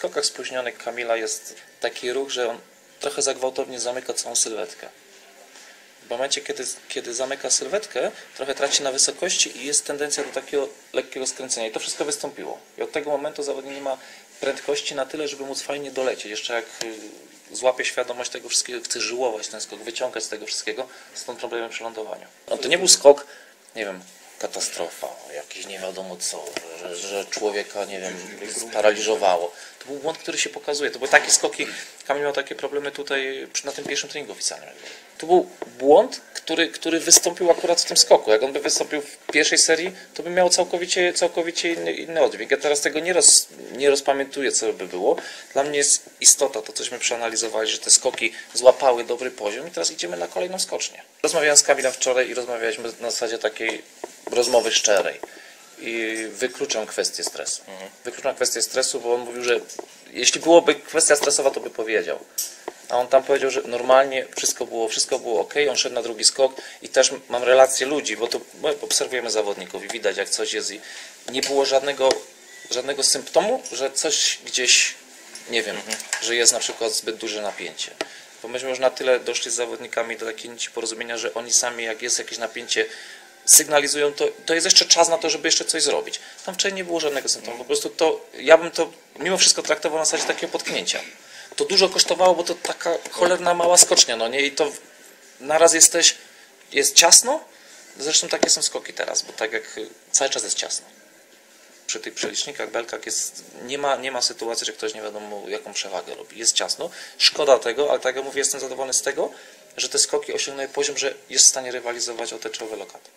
skokach spóźnionych Kamila jest taki ruch, że on trochę za gwałtownie zamyka całą sylwetkę. W momencie, kiedy, kiedy zamyka sylwetkę, trochę traci na wysokości i jest tendencja do takiego lekkiego skręcenia. I to wszystko wystąpiło. I od tego momentu zawodnik nie ma prędkości na tyle, żeby móc fajnie dolecieć. Jeszcze jak y, złapie świadomość tego wszystkiego, chce żyłować ten skok, wyciągać z tego wszystkiego, stąd problemy przy lądowaniu. No, to nie był skok, nie wiem, katastrofa, jakiś nie wiadomo co, że, że człowieka, nie wiem, sparaliżowało. To był błąd, który się pokazuje. To były takie skoki, Kamil miał takie problemy tutaj na tym pierwszym treningu oficjalnym. To był błąd, który, który wystąpił akurat w tym skoku. Jak on by wystąpił w pierwszej serii, to by miał całkowicie, całkowicie inny, inny. Ja teraz tego nie, roz, nie rozpamiętuję, co by było. Dla mnie jest istota, to cośmy przeanalizowali, że te skoki złapały dobry poziom i teraz idziemy na kolejną skocznię. Rozmawiałem z Kamilem wczoraj i rozmawialiśmy na zasadzie takiej rozmowy szczerej. I wykluczam kwestię stresu. Wykluczam kwestię stresu, bo on mówił, że jeśli byłoby kwestia stresowa, to by powiedział. A on tam powiedział, że normalnie wszystko było, wszystko było ok, on szedł na drugi skok i też mam relację ludzi, bo to obserwujemy zawodników i widać jak coś jest i nie było żadnego, żadnego symptomu, że coś gdzieś, nie wiem, że jest na przykład zbyt duże napięcie. Bo myśmy już na tyle doszli z zawodnikami do takiej nici porozumienia, że oni sami jak jest jakieś napięcie sygnalizują, to, to jest jeszcze czas na to, żeby jeszcze coś zrobić. Tam wcześniej nie było żadnego symptomu. Po prostu to, ja bym to mimo wszystko traktował na zasadzie takiego potknięcia. To dużo kosztowało, bo to taka cholerna mała skocznia, no nie? I to naraz jesteś, jest ciasno, zresztą takie są skoki teraz, bo tak jak y, cały czas jest ciasno. Przy tych przelicznikach, belkach jest, nie ma, nie ma sytuacji, że ktoś nie wiadomo jaką przewagę robi. Jest ciasno. Szkoda tego, ale tak jak mówię, jestem zadowolony z tego, że te skoki osiągnęły poziom, że jest w stanie rywalizować o teczowe lokaty.